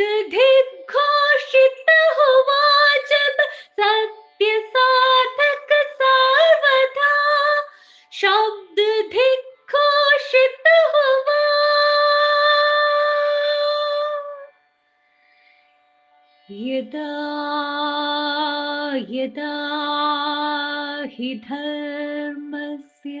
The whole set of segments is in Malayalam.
दिग्घोषित हुआ जब सत्य साधक सर्वथा शब्द दिग्घोषित हुआ। यदा यदा हि धर्मस्य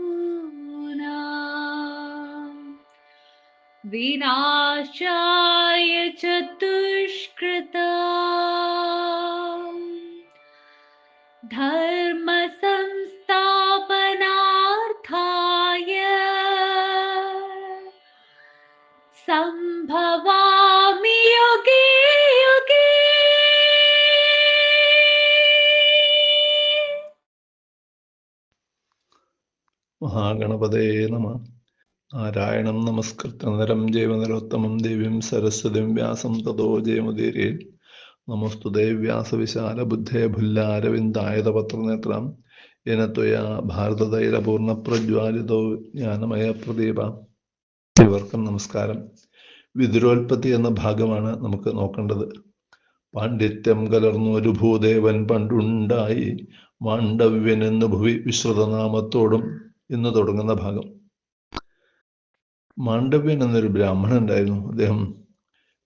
विनाशाय चतुष्कृता धर्मसंस्थापनार्थाय सम्भवामि युगे युगे। महागणपदे नमः। നാരായണം നമസ്കൃത്യ നരം ജൈവനരോത്തമം ദേവീം സരസ്വതിം വ്യാസം തതോ ജയമുദീരേ നമസ്തുതേ വ്യാസവിശാല ബുദ്ധേ ഭുല്ലാരവിന്ദായത പത്രനേത്രം യേന ത്വയാ ഭാരതതൈലപൂർണ പ്രജ്വാലിതോ ജ്ഞാനമയ പ്രദീപ. ഇവർക്കും നമസ്കാരം. വിതുരോൽപ്പത്തി എന്ന ഭാഗമാണ് നമുക്ക് നോക്കേണ്ടത്. പാണ്ഡിത്യം കലർന്നു ഒരു ഭൂദേവൻ പണ്ടുണ്ടായി. മാണ്ഡവ്യൻ എന്ന് ഭുവി വിശ്രുതനാമത്തോടും എന്ന് തുടങ്ങുന്ന ഭാഗം. മാണ്ഡവ്യൻ എന്നൊരു ബ്രാഹ്മണൻ ഉണ്ടായിരുന്നു. അദ്ദേഹം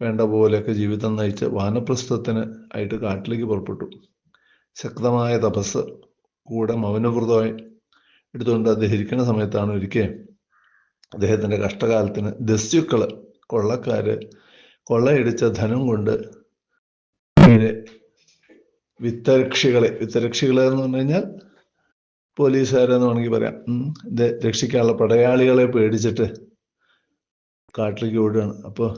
വേണ്ട പോലെയൊക്കെ ജീവിതം നയിച്ച് വാനപ്രസ്ഥത്തിന് ആയിട്ട് കാട്ടിലേക്ക് പുറപ്പെട്ടു. ശക്തമായ തപസ് കൂടെ മൗനവ്രതമായി എടുത്തുകൊണ്ട് അദ്ദേഹം ഇരിക്കുന്ന സമയത്താണ് ഒരിക്കൽ അദ്ദേഹത്തിന്റെ കഷ്ടകാലത്തിന് ദസ്യുക്കൾ കൊള്ളക്കാർ കൊള്ളയടിച്ച ധനം കൊണ്ട് വിത്തരക്ഷികളെ വിത്തരക്ഷികളെ എന്ന് പറഞ്ഞു കഴിഞ്ഞാൽ പോലീസുകാരെന്ന് വേണമെങ്കിൽ പറയാം. രക്ഷിക്കാനുള്ള പടയാളികളെ പേടിച്ചിട്ട് കാട്ടിലേക്ക് ഓടുകയാണ്. അപ്പോൾ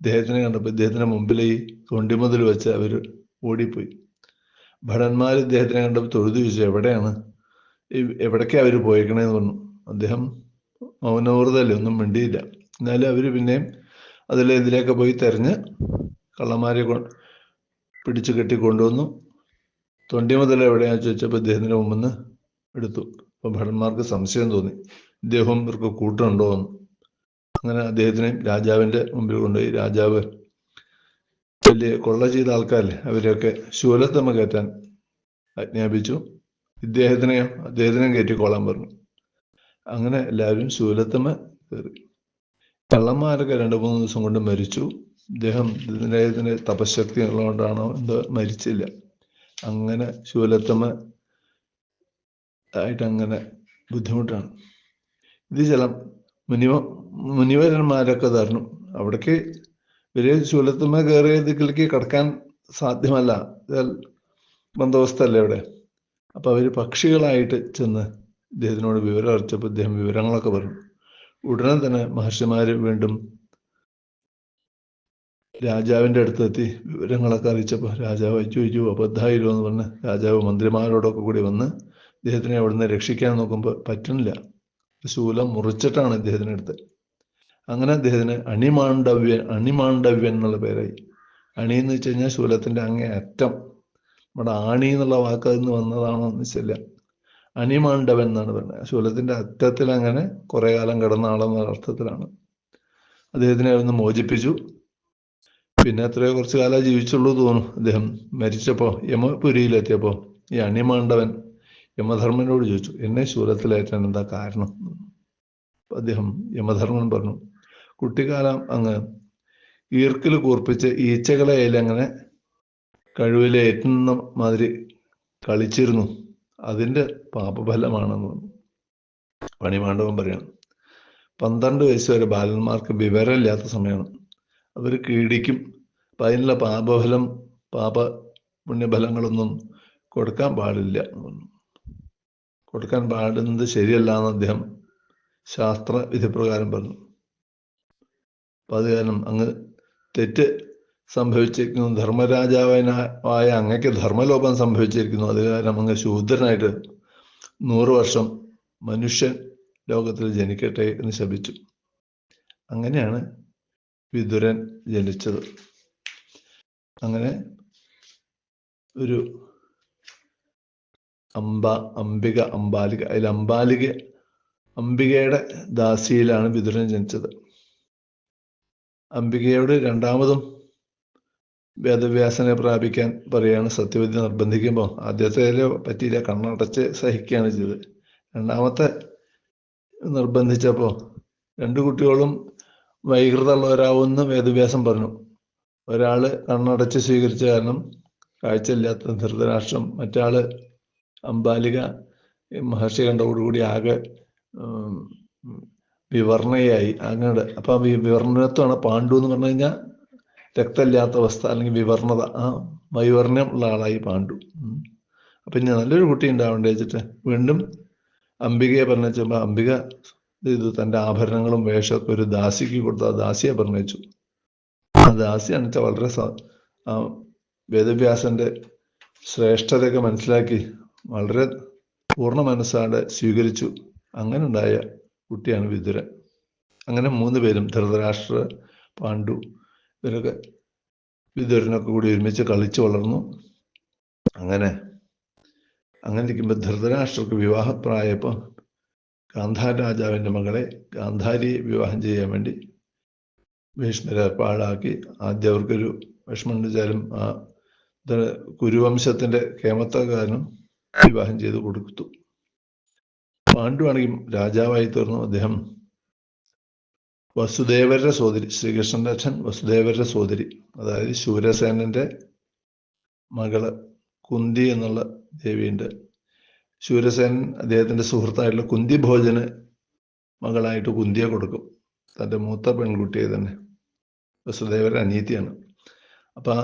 ഇദ്ദേഹത്തിനെ കണ്ടപ്പോൾ ഇദ്ദേഹത്തിന്റെ മുമ്പിൽ ഈ തൊണ്ടിമുതൽ വെച്ച് അവർ ഓടിപ്പോയി. ഭടന്മാർ ഇദ്ദേഹത്തിനെ കണ്ടപ്പോൾ തൊഴുതു ചോദിച്ചു എവിടെയാണ്? എവിടേക്കാണ് അവർ പോയേക്കണേന്ന് പറഞ്ഞു. അദ്ദേഹം മൗനോർദ്ദല്ലേ ഒന്നും മിണ്ടിയില്ല. എന്നാലും അവർ പിന്നെയും അതിലെ ഇതിലേക്ക് പോയി തെരഞ്ഞ് കള്ളന്മാരെ പിടിച്ചു കെട്ടി കൊണ്ടുവന്നു തൊണ്ടി മുതൽ എവിടെയാണെന്ന് ചോദിച്ചപ്പോൾ ഇദ്ദേഹത്തിന്റെ മുമ്പിൽ നിന്ന് എടുത്തു. അപ്പോൾ ഭടന്മാർക്ക് സംശയം തോന്നി. ഇദ്ദേഹം ഇവർക്ക് കൂട്ടുണ്ടോ എന്ന്. അങ്ങനെ അദ്ദേഹത്തിനെ രാജാവിന്റെ മുമ്പിൽ കൊണ്ടുപോയി. രാജാവ് വലിയ കൊള്ള ചെയ്ത ആൾക്കാരല്ലേ? അവരെയൊക്കെ ശൂലത്തമ്മ കയറ്റാൻ ആജ്ഞാപിച്ചു. ഇദ്ദേഹത്തിനെയോ അദ്ദേഹത്തിനെയും കയറ്റിക്കോളാൻ പറഞ്ഞു. അങ്ങനെ എല്ലാവരും ശൂലത്തമ്മ കയറി. കള്ളന്മാരൊക്കെ രണ്ട് മൂന്ന് ദിവസം കൊണ്ട് മരിച്ചു. ഇദ്ദേഹം ഇതിന്റെ തപശക്തി ഉള്ളതുകൊണ്ടാണോ എന്തോ മരിച്ചില്ല. അങ്ങനെ ശൂലത്തമ്മ ആയിട്ട് അങ്ങനെ ബുദ്ധിമുട്ടാണ്. ഇത് ചില മുനിവ മുനിവരന്മാരൊക്കെ തരണം. അവിടേക്ക് ഇവർ ശൂലത്തമ്മ കയറിയ ദിക്കിലേക്ക് കടക്കാൻ സാധ്യമല്ല. ഇത് ബന്ദോബസ്തല്ലേ അവിടെ? അപ്പൊ അവർ പക്ഷികളായിട്ട് ചെന്ന് ഇദ്ദേഹത്തിനോട് വിവരം അറിയിച്ചപ്പോൾ ഇദ്ദേഹം വിവരങ്ങളൊക്കെ പറഞ്ഞു. ഉടനെ തന്നെ മഹർഷിമാര് വീണ്ടും രാജാവിന്റെ അടുത്തെത്തി. വിവരങ്ങളൊക്കെ അറിയിച്ചപ്പോൾ രാജാവ് അയച്ചു അബദ്ധായിരുന്നു എന്ന് പറഞ്ഞ് രാജാവ് മന്ത്രിമാരോടൊക്കെ കൂടി വന്ന് ഇദ്ദേഹത്തിനെ അവിടുന്ന് രക്ഷിക്കാൻ നോക്കുമ്പോൾ പറ്റുന്നില്ല. ശൂലം മുറിച്ചിട്ടാണ് ഇദ്ദേഹത്തിന് എടുത്തത്. അങ്ങനെ അദ്ദേഹത്തിന് അണിമാണ്ഡവ്യൻ അണിമാണ്ഡവ്യൻ എന്നുള്ള പേരായി. അണി എന്ന് വെച്ച് കഴിഞ്ഞാൽ ശൂലത്തിന്റെ അങ്ങേ അറ്റം. നമ്മുടെ ആണി എന്നുള്ള വാക്ക് നിന്ന് വന്നതാണോ എന്ന് വെച്ചില്ല. അണിമാണ്ഡവൻ എന്നാണ് പറഞ്ഞത് ശൂലത്തിന്റെ അറ്റത്തിൽ അങ്ങനെ കുറെ കാലം കിടന്ന ആളെന്ന അർത്ഥത്തിലാണ്. അദ്ദേഹത്തിനെ അവിടുന്ന് മോചിപ്പിച്ചു. പിന്നെ എത്രയോ കുറച്ചു കാലം ജീവിച്ചുള്ളൂ തോന്നും അദ്ദേഹം. മരിച്ചപ്പോ യമപുരിയിലെത്തിയപ്പോ ഈ അണിമാണ്ഡവൻ യമധർമ്മനോട് ചോദിച്ചു എന്നെ ശൂലത്തിലേറ്റാൻ എന്താ കാരണം? അദ്ദേഹം യമധർമ്മൻ പറഞ്ഞു കുട്ടിക്കാലം അങ്ങ് ഈർക്കിൽ കൂർപ്പിച്ച് ഈച്ചകളെ അങ്ങനെ കഴിവിലെ ഏറ്റുന്ന മാതിരി കളിച്ചിരുന്നു. അതിന്റെ പാപഫലമാണെന്ന് പണിമാണ്ഡവൻ പറയണം. പന്ത്രണ്ട് വയസ്സ് വരെ ബാലന്മാർക്ക് വിവരമില്ലാത്ത സമയമാണ്. അവർ കീടിക്കും. അപ്പം അതിനുള്ള പാപഫലം പാപ പുണ്യഫലങ്ങളൊന്നും കൊടുക്കാൻ പാടില്ല കൊടുക്കാൻ പാടുന്നത് ശരിയല്ല എന്ന് അദ്ദേഹം ശാസ്ത്ര വിധിപ്രകാരം പറഞ്ഞു. അപ്പം അത് കാരണം അങ്ങ് തെറ്റ് സംഭവിച്ചിരിക്കുന്നു. ധർമ്മരാജാവായ അങ്ങക്ക് ധർമ്മലോപം സംഭവിച്ചിരിക്കുന്നു. അത് കാരണം അങ്ങ് ശൂദ്രനായിട്ട് നൂറ് വർഷം മനുഷ്യൻ ലോകത്തിൽ ജനിക്കട്ടെ എന്ന് ശപിച്ചു. അങ്ങനെയാണ് വിതുരൻ ജനിച്ചത്. അങ്ങനെ ഒരു അംബ അംബിക അംബാലിക അതിൽ അംബാലിക അംബികയുടെ ദാസിയിലാണ് വിതുരൻ ജനിച്ചത്. അംബികയോട് രണ്ടാമതും വേദവ്യാസനെ പ്രാപിക്കാൻ പറയാണ് സത്യവതി നിർബന്ധിക്കുമ്പോൾ. ആദ്യത്തെ പറ്റിയില്ല കണ്ണടച്ച് സഹിക്കുകയാണ് ചെയ്തത്. രണ്ടാമത്തെ നിർബന്ധിച്ചപ്പോൾ രണ്ടു കുട്ടികളും വൈകൃതമുള്ളവരാവുമെന്ന് വേദവ്യാസം പറഞ്ഞു. ഒരാൾ കണ്ണടച്ച് സ്വീകരിച്ച കാരണം കാഴ്ചയില്ലാത്ത ധൃതരാഷ്ട്രം മറ്റാൾ അംബാലിക മഹർഷി കണ്ടതോടുകൂടി ആകെ വിവർണയായി. അങ്ങനെ അപ്പൊ ആ വിവർണത്വമാണ് പാണ്ഡു എന്ന് പറഞ്ഞു കഴിഞ്ഞാൽ രക്തമില്ലാത്ത അവസ്ഥ അല്ലെങ്കിൽ വിവർണത. ആ വൈവർണ്യം ഉള്ള ആളായി പാണ്ഡു. അപ്പൊ ഇനി നല്ലൊരു കുട്ടി ഉണ്ടാവണ്ടേ വെച്ചിട്ട്. വീണ്ടും അംബികയെ പറഞ്ഞുവെച്ചപ്പോ അംബിക ഇത് തന്റെ ആഭരണങ്ങളും വേഷമൊക്കെ ഒരു ദാസിക്ക് കൊടുത്ത. ദാസിയെ പറഞ്ഞു ആ ദാസി വെച്ചാൽ വളരെ ആ വേദവ്യാസന്റെ ശ്രേഷ്ഠതയൊക്കെ മനസ്സിലാക്കി വളരെ പൂർണ മനസ്സാടെ സ്വീകരിച്ചു. അങ്ങനെ ഉണ്ടായ കുട്ടിയാണ് വിതുരൻ. അങ്ങനെ മൂന്ന് പേരും ധൃതരാഷ്ട്ര പാണ്ഡു ഇവരൊക്കെ വിതുരനൊക്കെ കൂടി ഒരുമിച്ച് കളിച്ചു വളർന്നു. അങ്ങനെ അങ്ങനെ ഇരിക്കുമ്പോൾ ധൃതരാഷ്ട്രക്ക് വിവാഹപ്രായപ്പോൾ ഗാന്ധാര രാജാവിന്റെ മകളെ ഗാന്ധാരിയെ വിവാഹം ചെയ്യാൻ വേണ്ടി ഭീഷ്മരെ പാഴാക്കി. ആദ്യം അവർക്കൊരു വിഷമം ആ കുരുവംശത്തിന്റെ കേമത്ത കാരണം വിവാഹം ചെയ്ത് കൊടുത്തു. പാണ്ഡുവാണെങ്കിൽ രാജാവായി തീർന്നു അദ്ദേഹം. വസുദേവരുടെ സോദരി ശ്രീകൃഷ്ണന്റെ അച്ഛൻ വസുദേവരുടെ സോദരി അതായത് ശൂരസേനന്റെ മകൾ കുന്തി എന്നുള്ള ദേവിയുണ്ട്. ശൂരസേനൻ അദ്ദേഹത്തിന്റെ സുഹൃത്തായിട്ടുള്ള കുന്തി ഭോജന് മകളായിട്ട് കുന്തിയെ കൊടുക്കും. തന്റെ മൂത്ത പെൺകുട്ടിയെ തന്നെ. വസുദേവരുടെ അനീതിയാണ്. അപ്പൊ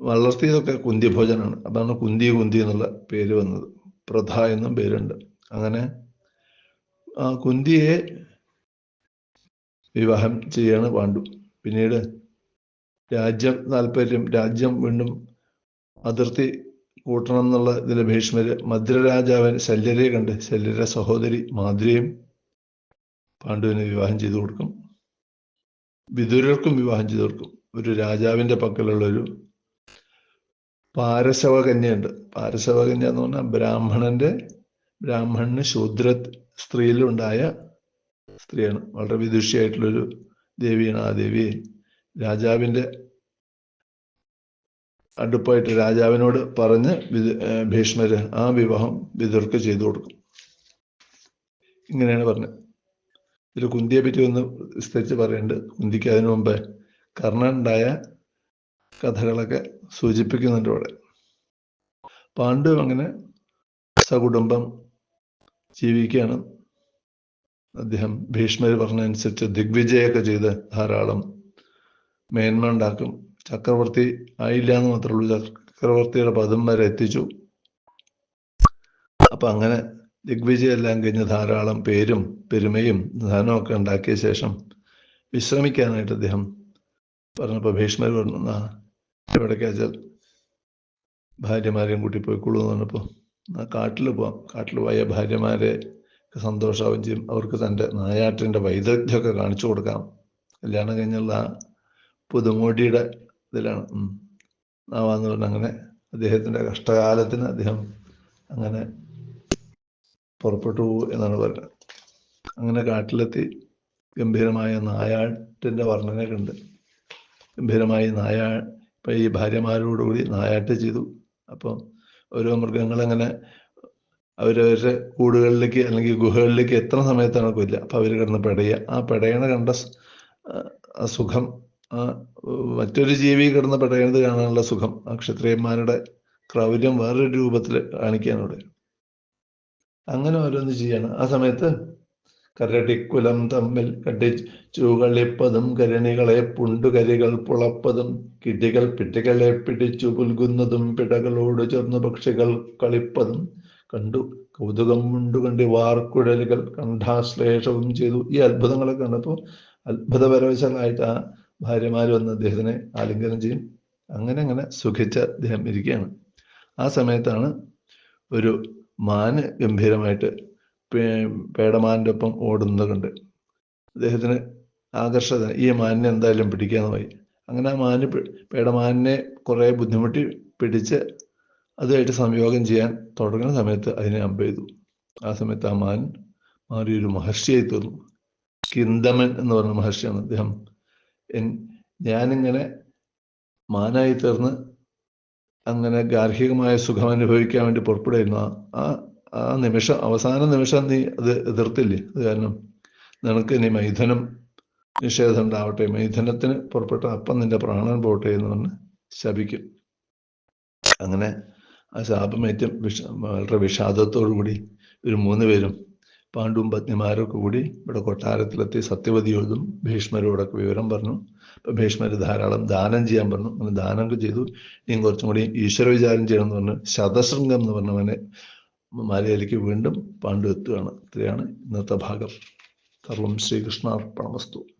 വളർത്തിയതൊക്കെ കുന്തി ഭോജനാണ്. അതാണ് കുന്തി കുന്തി എന്നുള്ള പേര് വന്നത്. പ്രധ എന്നും പേരുണ്ട്. അങ്ങനെ കുന്തിയെ വിവാഹം ചെയ്യാണ് പാണ്ഡു. പിന്നീട് രാജ്യം താല്പര്യം രാജ്യം വീണ്ടും അതിർത്തി കൂട്ടണം എന്നുള്ള ഇതിൽ ഭീഷ്മര് മധുരരാജാവൻ ശല്യരെ കണ്ട് ശല്യരുടെ സഹോദരി മാധുരിയും പാണ്ഡുവിനെ വിവാഹം ചെയ്തു കൊടുക്കും. വിദുരർക്കും വിവാഹം ചെയ്തു കൊടുക്കും. ഒരു രാജാവിന്റെ പക്കലുള്ള ഒരു പാരശവകന്യയുണ്ട് പാരശവകന്യ എന്ന് പറഞ്ഞാൽ ബ്രാഹ്മണന്റെ ബ്രാഹ്മണന് ശൂദ്ര സ്ത്രീയിലുണ്ടായ സ്ത്രീയാണ്. വളരെ വിദുഷിയായിട്ടുള്ളൊരു ദേവിയാണ് ആ ദേവി. രാജാവിന്റെ അടുപ്പായിട്ട് രാജാവിനോട് പറഞ്ഞ് ഭീഷ്മര് ആ വിവാഹം വിദുർക്ക് ചെയ്തു കൊടുക്കും. ഇങ്ങനെയാണ് പറഞ്ഞത് ഇതിൽ കുന്തിയെ പറ്റി ഒന്ന് വിസ്തരിച്ച് പറയുന്നുണ്ട് കുന്തിക്ക് അതിനു മുമ്പ് കർണനുണ്ടായ കഥകളൊക്കെ സൂചിപ്പിക്കുന്നുണ്ട് ഇവിടെ. പാണ്ഡു അങ്ങനെ സകുടുംബം ജീവിക്കുകയാണ്. അദ്ദേഹം ഭീഷ്മർ പറഞ്ഞനുസരിച്ച് ദിഗ്വിജയൊക്കെ ചെയ്ത് ധാരാളം മേന്മ ഉണ്ടാക്കും. ചക്രവർത്തി ആയില്ല എന്ന് മാത്രമേ ഉള്ളൂ. ചക്രവർത്തിയുടെ പദം വരെ എത്തിച്ചു. അപ്പൊ അങ്ങനെ ദിഗ്വിജയെല്ലാം കഴിഞ്ഞ് ധാരാളം പേരും പെരുമയും ധനവും ഒക്കെ ഉണ്ടാക്കിയ ശേഷം വിശ്രമിക്കാനായിട്ട് അദ്ദേഹം പറഞ്ഞപ്പോൾ ഭീഷ്മർ പറഞ്ഞു എവിടേക്കാച്ചാൽ ഭാര്യമാരെയും കൂട്ടി പോയിക്കൊള്ളൂ എന്ന് പറഞ്ഞപ്പോൾ കാട്ടിൽ പോവാം. കാട്ടിൽ പോയ ഭാര്യമാരെ സന്തോഷാവും ചെയ്യും. അവർക്ക് തന്റെ നായാട്ടിന്റെ വൈദഗ്ധ്യമൊക്കെ കാണിച്ചു കൊടുക്കാം. കല്യാണം കഴിഞ്ഞുള്ള ആ പുതുമോടിയുടെ ഇതിലാണ്. ആവാന്ന് പറഞ്ഞ അങ്ങനെ അദ്ദേഹത്തിന്റെ കഷ്ടകാലത്തിന് അദ്ദേഹം അങ്ങനെ പുറപ്പെട്ടു എന്നാണ് പറയുന്നത് അങ്ങനെ കാട്ടിലെത്തി ഗംഭീരമായ നായാട്ടിന്റെ വർണനയൊക്കെ ഗംഭീരമായി നായാ ഇപ്പം ഈ ഭാര്യമാരോടുകൂടി നായാട്ട് ചെയ്തു. അപ്പം ഓരോ മൃഗങ്ങളങ്ങനെ അവരവരുടെ കൂടുകളിലേക്ക് അല്ലെങ്കിൽ ഗുഹകളിലേക്ക് എത്ര സമയത്താണ് കൊല്ലുക അപ്പൊ അവർ കിടന്ന് പെടയുക. ആ പെടയണ കണ്ട സുഖം മറ്റൊരു ജീവി കിടന്ന് പെടയണത് കാണാനുള്ള സുഖം ആ ക്ഷത്രിയന്മാരുടെ ക്രൗര്യം വേറൊരു രൂപത്തിൽ കാണിക്കാനോടെ. അങ്ങനെ ഓരോന്ന് ചെയ്യാണ്. ആ സമയത്ത് കരടിക്കുലം തമ്മിൽ കടിച്ചുകളിപ്പതും കരണികളെ പുണ്ടുകരികൾ പുളപ്പതും കിടികൾ പിടികളെ പിടിച്ചു പുൽകുന്നതും പിടകളോട് ചേർന്ന് പക്ഷികൾ കളിപ്പതും കണ്ടു. കൗതുകം കൊണ്ടുകണ്ട് വാർക്കുഴലുകൾ കണ്ഠാശ്ലേഷവും ചെയ്തു. ഈ അത്ഭുതങ്ങളെ കണ്ടപ്പോൾ അത്ഭുതപരവശാലായിട്ട് ആ ഭാര്യമാർ വന്ന് അദ്ദേഹത്തിനെ ആലിംഗനം ചെയ്യും. അങ്ങനെ അങ്ങനെ സുഖിച്ച അദ്ദേഹം ഇരിക്കുകയാണ്. ആ സമയത്താണ് ഒരു മാന് ഗംഭീരമായിട്ട് പേടമാന്റെ ഒപ്പം ഓടുന്നത് കണ്ട് അദ്ദേഹത്തിന് ആകർഷത ഈ മാനിനെ എന്തായാലും പിടിക്കാന്ന് പോയി. അങ്ങനെ ആ മാന് പേടമാനിനെ കുറെ ബുദ്ധിമുട്ടി പിടിച്ച് അതുമായിട്ട് സംയോഗം ചെയ്യാൻ തുടങ്ങുന്ന സമയത്ത് അതിനെ അമ്പ ചെയ്തു ആ സമയത്ത് ആ മാൻ മാറി ഒരു മഹർഷിയായി തീർന്നു. കിന്തമൻ എന്ന് പറഞ്ഞ മഹർഷിയാണ് അദ്ദേഹം. ഞാനിങ്ങനെ മാനായി തീർന്ന് അങ്ങനെ ഗാർഹികമായ സുഖം അനുഭവിക്കാൻ വേണ്ടി പുറപ്പെടുന്ന ആ ആ നിമിഷം അവസാന നിമിഷം നീ അത് എതിർത്തില്ലേ? അത് കാരണം നിനക്ക് ഇനി മൈഥുനം നിഷേധം ഉണ്ടാവട്ടെ. മൈഥുനത്തിന് പുറപ്പെട്ട അപ്പം നിന്റെ പ്രാണൻ പോട്ടെ എന്ന് പറഞ്ഞ് ശപിക്കും. അങ്ങനെ ആ ശാപമേറ്റം വിഷ വളരെ വിഷാദത്തോടു കൂടി ഒരു മൂന്ന് പേരും പാണ്ഡുവും പത്നിമാരൊക്കെ കൂടി ഇവിടെ കൊട്ടാരത്തിലെത്തി സത്യവതിയോടും ഭീഷ്മരോടൊക്കെ വിവരം പറഞ്ഞു. അപ്പൊ ഭീഷ്മർ ധാരാളം ദാനം ചെയ്യാൻ പറഞ്ഞു. അങ്ങനെ ദാനമൊക്കെ ചെയ്തു. ഇനിയും കുറച്ചും കൂടി ഈശ്വര വിചാരം ചെയ്യണം എന്ന് പറഞ്ഞു ശതശൃംഗം എന്ന് പറഞ്ഞവനെ മാലയിലേക്ക് വീണ്ടും പാണ്ഡു എത്തുകയാണ്. ഇത്രയാണ് ഇന്നത്തെ ഭാഗം. സർവം ശ്രീകൃഷ്ണാർപ്പണമസ്തു